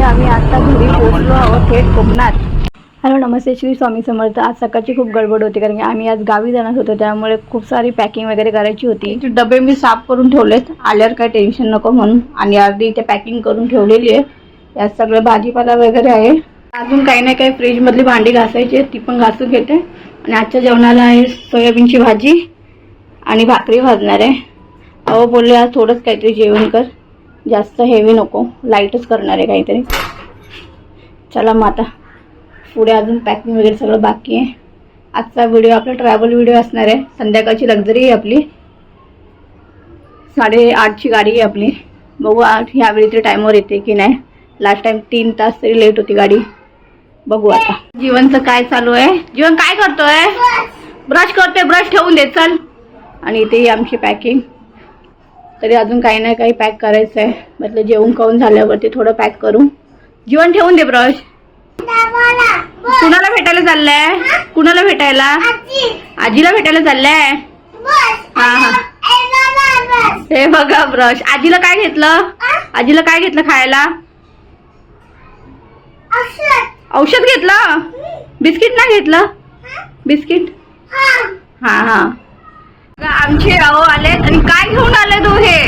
Finally आम्ही आता घरी पोहोचलो आहोत थेट कोकणात. हॅलो नमस्ते श्री स्वामी समर्थ. आज सकाळची खूप गडबड होती कारण की आम्ही आज गावी जाणार होतो त्यामुळे खूप सारी पॅकिंग वगैरे करायची होती. ते डबे मी साफ करून ठेवलेत. आल्यावर काय टेन्शन नको म्हणून. आणि अर्धी इथे पॅकिंग करून ठेवलेली आहे. यात सगळं भाजीपाला वगैरे आहे. अजून काही ना काही फ्रीजमधली भांडी घासायची ती पण घासून घेते. आणि आजच्या जेवणाला आहे सोयाबीनची भाजी आणि भाकरी भाजणार आहे. अहो बोलले आज थोडंच काहीतरी जेवण कर. जास्त हेवी नको. लाईटच करणार आहे काहीतरी. चला मग आता पुढे अजून पॅकिंग वगैरे सगळं बाकी आहे. आजचा व्हिडिओ आपला ट्रॅव्हल व्हिडिओ असणार आहे. संध्याकाळची लक्झरी आहे आपली. साडेआठची गाडी आहे आपली. बघू आठ ह्यावेळी तरी टाईमवर येते की नाही. लास्ट टाइम तीन तास तरी लेट होती गाडी. बघू आता. जीवनचं काय चालू आहे? जीवन काय करतोय? ब्रश करतोय. ब्रश ठेवून दे चल. आणि इथे ही आमची पॅकिंग तरी अजून काही ना काही पॅक करायचं आहे म्हटलं जेवण खाऊन झाल्यावरती थोडं पॅक करू. जीवन ठेवून दे ब्रश. कुणाला भेटायला चाललंय? कुणाला भेटायला? आजीला भेटायला चाललंय? हा हा. हे बघा ब्रश. आजीला काय घेतलं? आजीला काय घेतलं खायला? औषध. घेतलं? बिस्किट ना घेतलं? बिस्किट? हा हा. आमचे अहो आलेत आणि काय घेऊन आले तू हे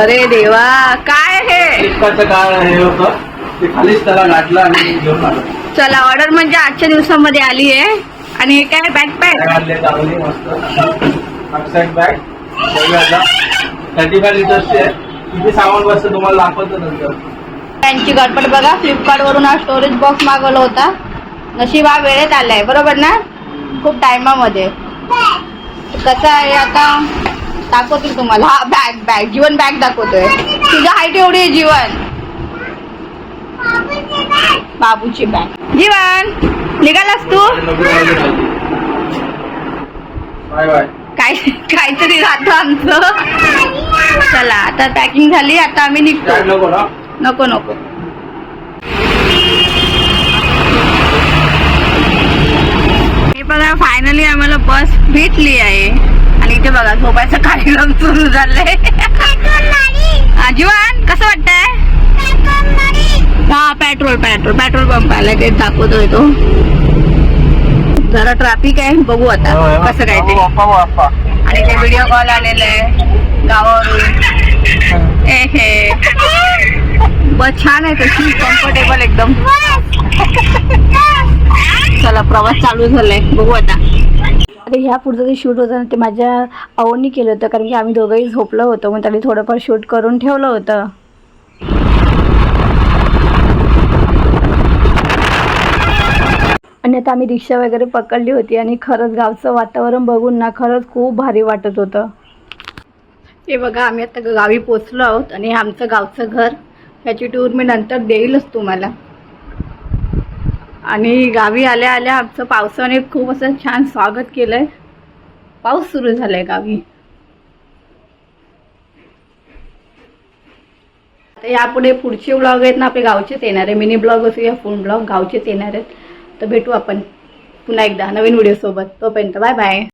अरे देवा काय हे? फ्लिपकार्टचं काय हे होतं ते खालीच त्याला गाठलं आणि घेऊन आलं. चला ऑर्डर म्हणजे आजच्या दिवसामध्ये आली आहे. आणि हे काय? बॅग आणले चांगली मस्त. अक्साईड बॅग थर्टी फाय लिटर्सची आहे किती सामान बसतं तुम्हाला दाखवतो नंतर. त्यांची गडबड बघा फ्लिपकार्ट वरून हा स्टोरेज बॉक्स मागवला होता. नशीब हा वेळेत आलाय बरोबर ना? खूप टायमामध्ये कसं आहे आता? दाखवतील तुम्हाला. हा बॅग बॅग जीवन बॅग दाखवतोय. तुझ्या हाईट एवढी आहे जीवन. बाबूची बॅग जीवन निघालास तू? काय काहीतरी राहतं आमचं. चला आता पॅकिंग झाली. आता आम्ही निघतो. नको नको नको. हे बघा फायनली आम्हाला बस भेटली आहे. आणि इथे बघा झोपायचा कार्यक्रम सुरू झालाय. जीवन कसं वाटतंय? हा पेट्रोल पेट्रोल पेट्रोल पंप आलाय ते दाखवतोय तो. जरा ट्रॅफिक आहे बघू आता हो, कसं काय ते. आणि ते व्हिडिओ कॉल आलेला आहे गावावरून. ए हे. बस छान आहे तशी कम्फर्टेबल एकदम. चला प्रवास चालू झालाय. बघू आता. आता ह्या पुढचं जे शूट होतं ना ते माझ्या आवडनी केलं होतं कारण की आम्ही दोघंही झोपलं होतं मग त्यांनी थोडंफार शूट करून ठेवलं होतं. आणि आता आम्ही रिक्षा वगैरे पकडली होती आणि खरंच गावचं वातावरण बघून ना खरंच खूप भारी वाटत होतं. हे बघा आम्ही आता गावी पोचलो आहोत आणि आमचं गावचं घर. ह्याची टूर मी नंतर देईलच तुम्हाला. आणि गावी आल्या आल्या आमचं पावसाने खूप असं छान स्वागत केलं आहे पाऊस सुरू झालाय गावी. आता यापुढे पुढचे ब्लॉग आहेत ना आपले गावचेच येणार आहे मिनी ब्लॉग असू या फोन ब्लॉग गावचेच येणार आहेत. तर भेटू आपण पुन्हा एकदा नवीन व्हिडिओसोबत तोपर्यंत बाय बाय